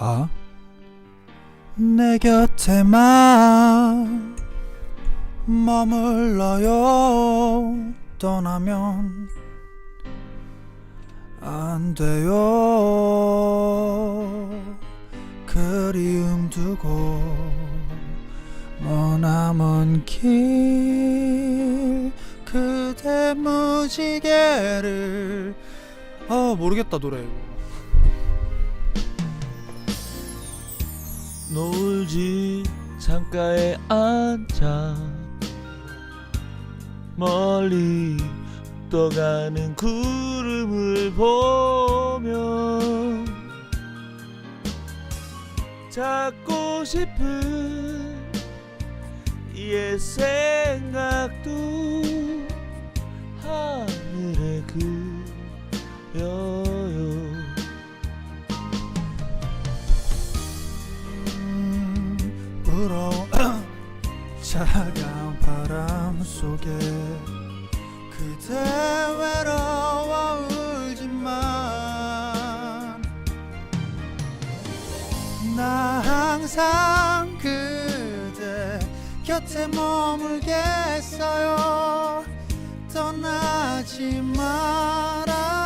아? 내 곁에만 머물러요. 떠나면 안 돼요. 그리움 두고 머나먼 길 그대 무지개를 아 모르겠다 노래. 이거 노을지 창가에 앉아 멀리 떠가는 구름을 보며 찾고 싶은 옛 생각도 음, 불어온 차가운 바람 속에 그대 외로워 울지만 나 항상 그대 곁에 머물겠어요. 떠나지 말아요.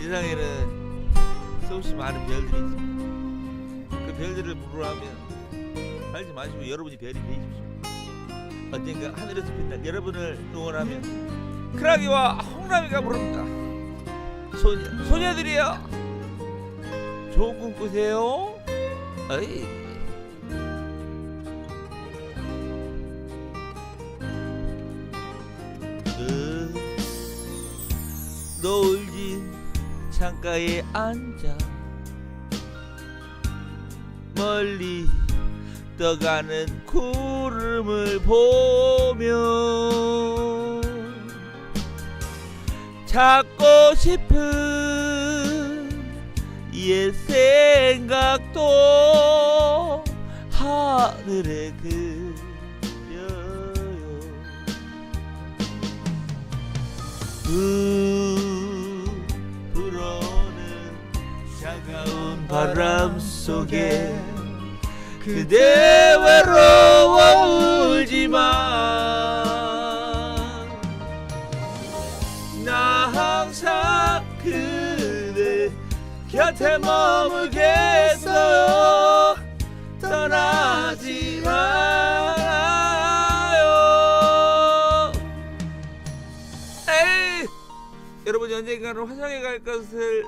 세상에는 수없이 많은 별들이 있습니다. 그 별들을 부르라면 알지 마시고 여러분이 별이 되십시오. 언젠가 하늘에서 빛날 여러분을 응원하며 크라기와 홍라미가 부릅니다. 소녀, 소녀들이여 좋은 꿈 꾸세요. 어이. 그 노을진 창가에 앉아 멀리 떠가는 구름을 보며 찾고 싶은 옛 생각도 하늘에 그려요 차가운 바람 속에 그대 외로워 울지만 나 항상 그대 곁에 머물겠어요. 떠나지 말아요. 에이 여러분이 언젠가는 화성에 갈 것을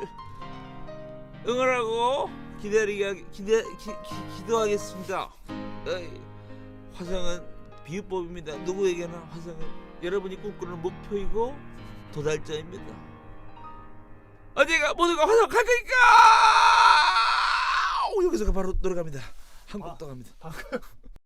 응원하고 기다리게 기대 기, 기, 기도하겠습니다. 에이, 화성은 비유법입니다. 누구에게나 화성은 여러분이 꿈꾸는 목표이고 도달점입니다. 언젠가 모두가 화성 갈 거니까 오, 여기서 바로 돌아갑니다. 한국 떠갑니다.